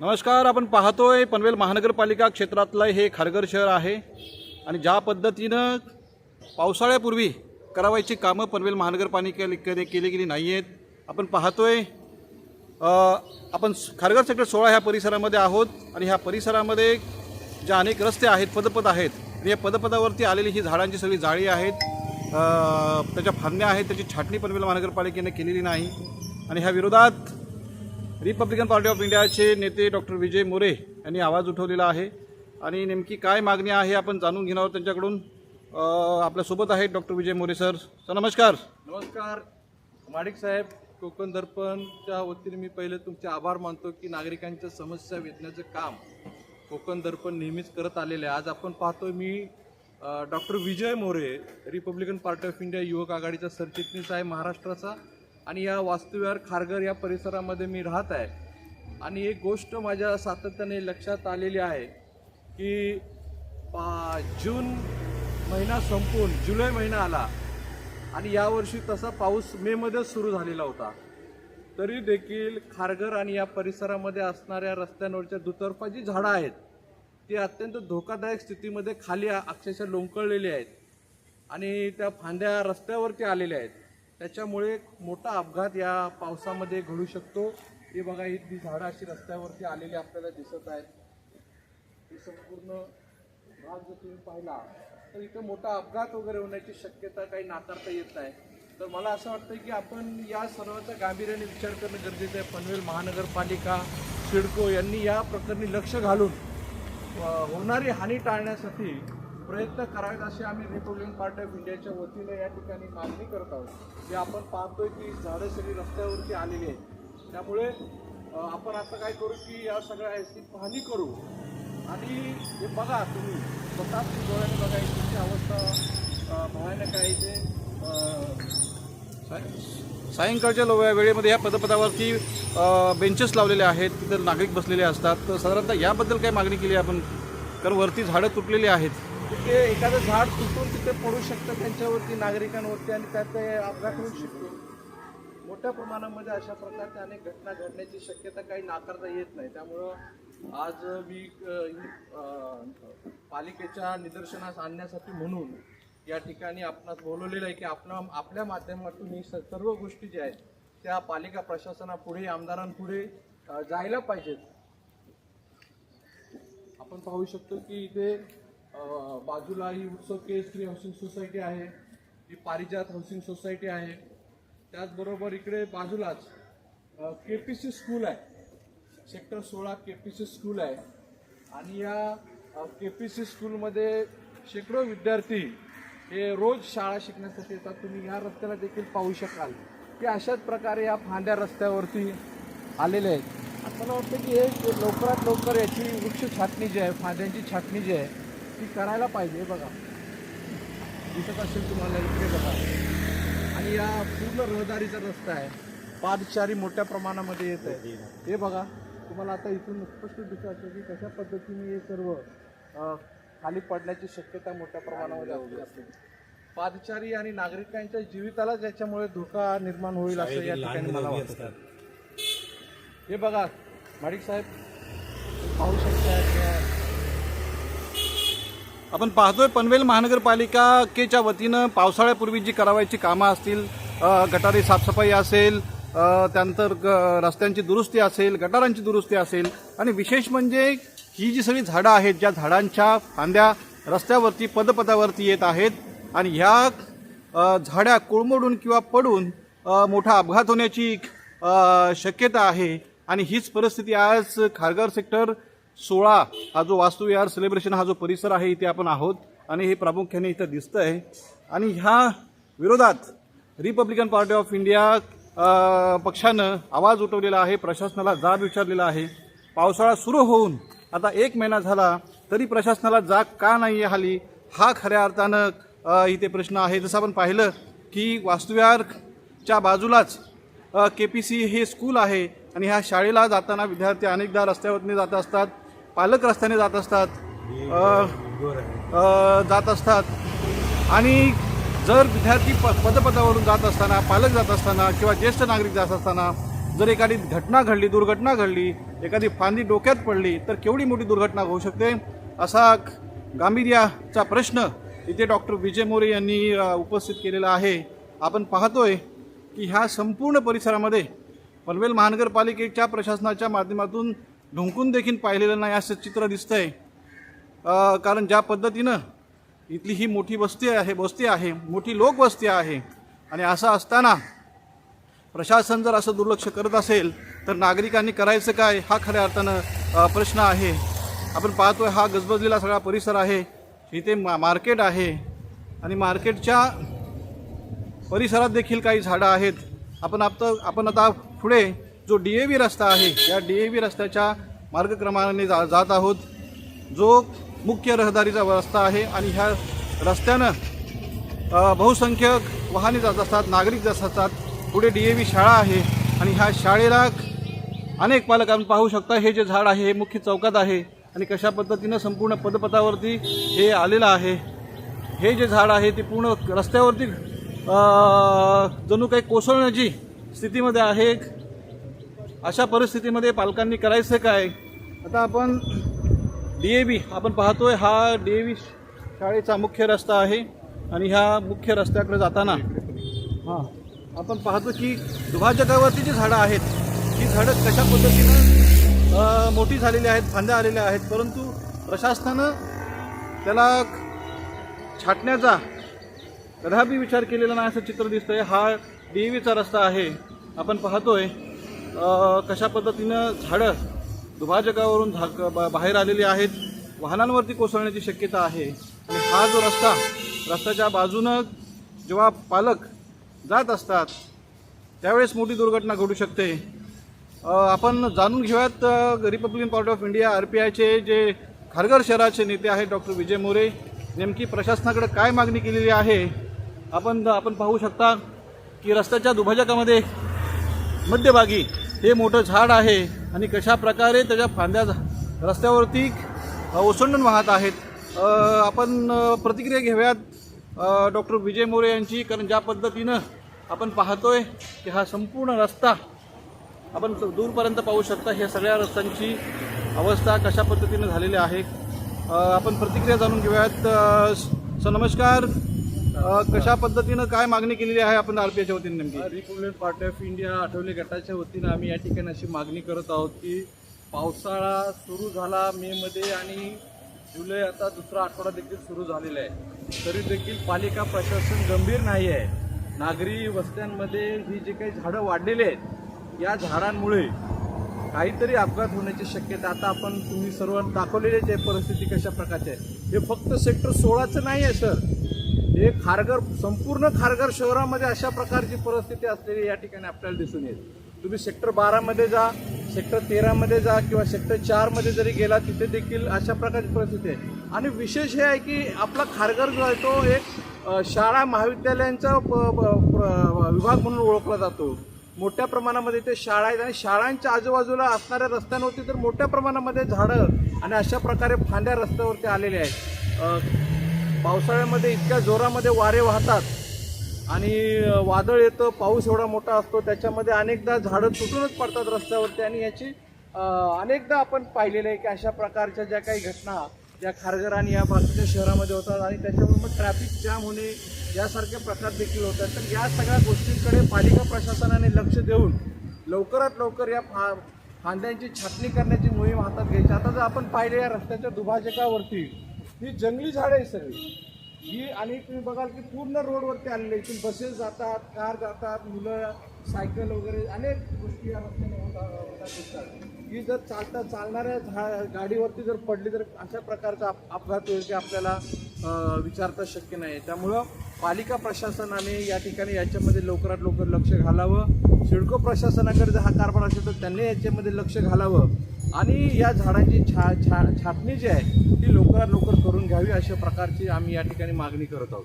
नमस्कार आपण पाहतोय पनवेल महानगरपालिका क्षेत्रातलं हे खारघर शहर आहे आणि ज्या पद्धतीनं पावसाळ्यापूर्वी करावायची कामं पनवेल महानगरपालिकेने केली गेली नाही आहेत आपण पाहतोय आपण स- खारघर सेक्टर सोळा ह्या परिसरामध्ये आहोत आणि ह्या परिसरामध्ये ज्या अनेक रस्ते आहेत पदपथ आहेत आणि या पदपथावरती आलेली ही झाडांची सगळी जाळी आहेत त्याच्या फांद्या आहेत त्याची छाटणी पनवेल महानगरपालिकेने केलेली नाही आणि ह्या विरोधात रिपब्लिकन पार्टी ऑफ इंडियाचे नेते डॉक्टर विजय मोरे यांनी आवाज उठवलेला आहे. आणि नेमकी काय मागणी आहे आपण जाणून घेणार आहोत त्यांच्याकडून. आपल्यासोबत आहेत doctor Vijay More sir. Sir नमस्कार. नमस्कार. माडिक साहेब कोकण दर्पणच्या वतीने मी पहिले तुमचे आभार मानतो की नागरिकांच्या समस्या वेधण्याचं काम कोकण दर्पण नेहमीच करत आलेले आहे. आज आपण पाहतोय मी doctor Vijay More Republican Party of India युवक आघाडीचा सरचिटणीस आहे महाराष्ट्राचा. आणि या वास्तव्यावर खारघर या परिसरामध्ये मी राहत आहे. आणि एक गोष्ट माझ्या सातत्याने लक्षात आलेली आहे की पा जून महिना संपून जुलै महिना आला आणि यावर्षी तसा पाऊस मेमध्येच सुरू झालेला होता. तरी देखील खारघर आणि या परिसरामध्ये असणाऱ्या रस्त्यांवरच्या दुतर्फा जी झाडं आहेत ती अत्यंत धोकादायक स्थितीमध्ये खाली अक्षरशः लोंकळलेली आहेत आणि त्या फांद्या रस्त्यावरती आलेल्या आहेत. त्याच्यामुळे मोठा अपघात या पावसामध्ये घडू शकतो. हे बघा ही ती झाडं अशी रस्त्यावरती आलेली आपल्याला दिसत आहेत. हे संपूर्ण भाग जर तुम्ही पाहिला तर इथं मोठा अपघात वगैरे होण्याची शक्यता काही नाकारता येत नाही. तर मला असं वाटतं की आपण या सर्वाचा गांभीर्याने विचार करणं गरजेचं आहे. पनवेल महानगरपालिका सिडको यांनी या प्रकरणी लक्ष घालून होणारी हानी टाळण्यासाठी प्रयत्न करावेत असे आम्ही रिपब्लिकन पार्टी ऑफ इंडियाच्या वतीने या ठिकाणी मागणी करत आहोत. जे आपण पाहतोय की झाडं सगळी रस्त्यावरती आलेली आहेत. त्यामुळे आपण आता काय करू की या सगळ्या याची पाहणी करू. आणि हे बघा तुम्ही स्वतः डोळ्याने बघा इथची अवस्था भयानक आहे ते सायंकाळच्या लो- वेळेमध्ये या पदपदावरती बेंचेस लावलेले आहेत. तिथं नागरिक बसलेले असतात. तर साधारणतः याबद्दल काय मागणी केली आहे आपण? कारण वरती झाडं तुटलेली आहेत. ते एखादं झाड तुटून तिथे पडू शकतं त्यांच्यावरती नागरिकांवरती आणि त्यात ते अपघात होऊ शकतो. मोठ्या प्रमाणामध्ये अशा प्रकारच्या अनेक घटना घडण्याची शक्यता काही नाकारता येत नाही. त्यामुळं आज मी पालिकेच्या निदर्शनास आणण्यासाठी म्हणून या ठिकाणी आपणास बोलवलेलं आहे की आपण आपल्या माध्यमातून ही स- सर्व गोष्टी ज्या आहेत त्या पालिका प्रशासनापुढे आमदारांपुढे जायला पाहिजेत. आपण पाहू शकतो की इथे बाजूला ही उत्सव केसरी हाऊसिंग सोसायटी आहे ही पारिजात हाऊसिंग सोसायटी आहे. त्याचबरोबर इकडे बाजूलाच के पी सी स्कूल आहे. सेक्टर सोळा के पी सी स्कूल आहे. आणि या के पी सी स्कूलमध्ये शेकडो विद्यार्थी हे रोज शाळा शिकण्यासाठी येतात. तुम्ही या रस्त्याला देखील पाहू शकाल. की अशाच प्रकारे या फांद्या रस्त्यावरती आलेले आहेत. आता मला वाटतं की हे लवकरात लवकर याची वृक्ष छाटणी जी आहे फांद्यांची छाटणी जी आहे ती करायला पाहिजे हे बघा. दिसत असेल तुम्हाला इकडे बघा. आणि या पूर्ण रहदारीचा रस्ता आहे. पादचारी मोठ्या प्रमाणामध्ये येत आहे. हे बघा तुम्हाला आता इथून स्पष्ट दिसत असेल की कशा पद्धतीने हे सर्व खाली पडण्याची शक्यता मोठ्या प्रमाणामध्ये असते. पादचारी आणि नागरिकांच्या जीवितालाच याच्यामुळे धोका निर्माण होईल असं या ठिकाणी मला वाटतं. हे बघा माडिक साहेब पाहू शकता आपण पाहतोय पनवेल महानगरपालिका केच्या वतीनं पावसाळ्यापूर्वी जी करावायची कामं असतील गटारी साफसफाई असेल त्यानंतर ग- रस्त्यांची दुरुस्ती असेल गटारांची दुरुस्ती असेल आणि विशेष म्हणजे ही जी सगळी झाडं आहेत ज्या झाडांच्या फांद्या रस्त्यावरती पदपथावरती येत आहेत आणि ह्या झाड्या कोळमडून किंवा पडून मोठा अपघात होण्याची शक्यता आहे. आणि हीच परिस्थिती आज खारघर सेक्टर सोळा हा जो वास्तुविहार सेलिब्रेशन हा जो परिसर आहे इथे आपण आहोत आणि हे प्रामुख्याने इथं दिसतं आहे आणि ह्या विरोधात रिपब्लिकन पार्टी ऑफ इंडिया पक्षानं आवाज उठवलेला आहे प्रशासनाला जाब विचारलेला आहे. पावसाळा सुरू होऊन आता एक महिना झाला तरी प्रशासनाला जाग का नाही आली? हा खऱ्या अर्थानं इथे प्रश्न आहे. जसं आपण पाहिलं की वास्तुविहारच्या बाजूलाच के पी सी हे स्कूल आहे आणि ह्या शाळेला जाताना विद्यार्थी अनेकदा रस्त्यावरती जात असतात. पालक रस्त्याने जात असतात. जात असतात. आणि जर विद्यार्थी प पदपथावरून जात असताना पालक जात असताना किंवा ज्येष्ठ नागरिक जात असताना जर एखादी घटना घडली दुर्घटना घडली एखादी फांदी डोक्यात पडली तर केवढी मोठी दुर्घटना होऊ शकते? असा गांभीर्याचा प्रश्न इथे डॉक्टर विजय मोरे यांनी उपस्थित केलेला आहे. आपण पाहतोय की ह्या संपूर्ण परिसरामध्ये पनवेल महानगरपालिकेच्या प्रशासनाच्या माध्यमातून ढुंकून देखील पाहिलेलं नाही असं चित्र दिसतंय. आहे कारण ज्या पद्धतीनं इथली ही मोठी वस्ती आहे वस्ती आहे मोठी लोकवस्ती आहे आणि असं असताना प्रशासन जर असं दुर्लक्ष करत असेल तर नागरिकांनी करायचं काय? हा खऱ्या अर्थानं प्रश्न आहे. आपण पाहतोय हा गजबजलेला सगळा परिसर आहे. इथे मा मार्केट आहे. आणि मार्केटच्या परिसरात देखील काही झाडं आहेत. आपण आता आपण आता पुढे जो डी ए व्ही रस्ता आहे या डी ए व्ही रस्त्याच्या मार्गक्रमाने जा जात आहोत. जो मुख्य रहदारीचा रस्ता आहे आणि ह्या रस्त्यानं बहुसंख्यक वाहने जात असतात नागरिक जात असतात. पुढे डी ए व्ही शाळा आहे आणि ह्या शाळेला अनेक पालक आपण पाहू शकता. हे जे झाड आहे हे मुख्य चौकात आहे आणि कशा पद्धतीनं संपूर्ण पदपथावरती हे आलेलं आहे. हे जे झाड आहे ते पूर्ण रस्त्यावरती जणू काही कोसळण्याची स्थितीमध्ये आहे. अशा परिस्थितीमध्ये पालकांनी करायचं काय? आता आपण डी ए बी आपण पाहतोय हा डी ए बी शाळेचा मुख्य रस्ता आहे आणि ह्या मुख्य रस्त्याकडे जाताना हां आपण पाहतो की दुभाजकावरती जी झाडं आहेत ही झाडं कशा पद्धतीनं मोठी झालेली आहेत फांद्या आलेल्या आहेत परंतु प्रशासनानं त्याला छाटण्याचा कदापि विचार केलेला नाही असं चित्र दिसतंय. हा डी व्हीचा रस्ता आहे. आपण पाहतोय कशा पद्धतीनं झाडं दुभाजकावरून झाक बा- बाहेर आलेली आहेत वाहनांवरती कोसळण्याची शक्यता आहे. आणि हा जो रस्ता रस्त्याच्या बाजूनं जेव्हा पालक जात असतात त्यावेळेस मोठी दुर्घटना घडू शकते. आपण जाणून घेऊयात Republican Party of India R P आयचे जे खारघर शहराचे नेते आहेत डॉक्टर विजय मोरे नेमकी प्रशासनाकडे काय मागणी केलेली आहे? आपण आपण पाहू शकता की रस्त्याच्या दुभाजकामध्ये मध्यभागी हे मोठं झाड आहे आणि कशा प्रकारे त्याच्या फांद्या रस्त्यावरती ओसंडून वाहत आहेत. आपण प्रतिक्रिया घेऊयात डॉक्टर विजय मोरे यांची कारण ज्या पद्धतीनं आपण पाहतोय की हा संपूर्ण रस्ता आपण दूरपर्यंत पाहू शकता. ह्या सगळ्या रस्त्यांची अवस्था कशा पद्धतीनं झालेली आहे. आपण प्रतिक्रिया जाणून घेऊयात. अ, स- नमस्कार. कशा पद्धतीनं काय मागणी केलेली आहे आपण आर पी वतीने नेमकी? Republic party of India Athawale गटाच्या वतीनं आम्ही या ठिकाणी अशी मागणी करत आहोत की पावसाळा सुरू झाला मे मध्ये आणि जुलै आता दुसरा आठवडा देखील सुरू झालेला आहे. तरी देखील पालिका प्रशासन गंभीर नाही आहे. नागरी वस्त्यांमध्ये ही जी काही झाडं वाढलेली आहेत या झाडांमुळे काहीतरी अपघात होण्याची शक्यता आता आपण तुम्ही सर्व दाखवलेलेच आहे परिस्थिती कशा प्रकारची आहे. हे फक्त सेक्टर सोळाचं नाही आहे सर हे खारघर संपूर्ण खारघर शहरामध्ये अशा प्रकारची परिस्थिती असलेली या ठिकाणी आपल्याला दिसून येईल. तुम्ही सेक्टर बारामध्ये जा सेक्टर तेरामध्ये जा किंवा सेक्टर चारमध्ये जरी गेला तिथे देखील अशा प्रकारची परिस्थिती आहे. आणि विशेष हे आहे की आपला खारघर जो आहे तो एक शाळा महाविद्यालयांचा प- विभाग म्हणून ओळखला जातो. मोठ्या प्रमाणामध्ये ते शाळा आहेत आणि शाळांच्या आजूबाजूला असणाऱ्या रस्त्यांवरती तर मोठ्या प्रमाणामध्ये झाडं आणि अशा प्रकारे फांद्या रस्त्यावरती आलेल्या आहेत. पावसाळ्यामध्ये इतक्या जोरामध्ये वारे वाहतात आणि वादळ येतं पाऊस एवढा मोठा असतो त्याच्यामध्ये अनेकदा झाडं तुटूनच पडतात रस्त्यावरती आणि याची अनेकदा आपण पाहिलेलं आहे की अशा प्रकारच्या ज्या काही घटना या खारघर आणि या बाकीच्या शहरामध्ये होतात आणि त्याच्यामुळे मग ट्रॅफिक जाम होणे यासारखे प्रकार देखील होतात. तर या सगळ्या गोष्टींकडे पालिका प्रशासनाने लक्ष देऊन लवकरात लवकर या फा फांद्यांची छाटणी करण्याची मोहीम हातात घ्यायची. आता जर आपण पाहिले या रस्त्याच्या दुभाजकावरती ही जंगली झाडं आहे सगळी. ही आणि तुम्ही बघाल की पूर्ण रोडवरती आलेले इथून बसेस जातात कार जातात मुलं सायकल वगैरे अनेक गोष्टी या रस्त्याने होतात दिसतात. ही जर चालता चालणाऱ्या झा गाडीवरती जर पडली तर अशा प्रकारचा अपघात होईल की आपल्याला विचारता शक्य नाही. त्यामुळं पालिका प्रशासनाने या ठिकाणी याच्यामध्ये लवकरात लवकर लक्ष घालावं. सिडको प्रशासनाकडे जर हा कारभार असेल तर त्यांनी याच्यामध्ये लक्ष घालावं. आणि या झाडांची छा छा छाटणी जी आहे ती लवकरात लवकर करून घ्यावी अशा प्रकारची आम्ही या ठिकाणी मागणी करत आहोत.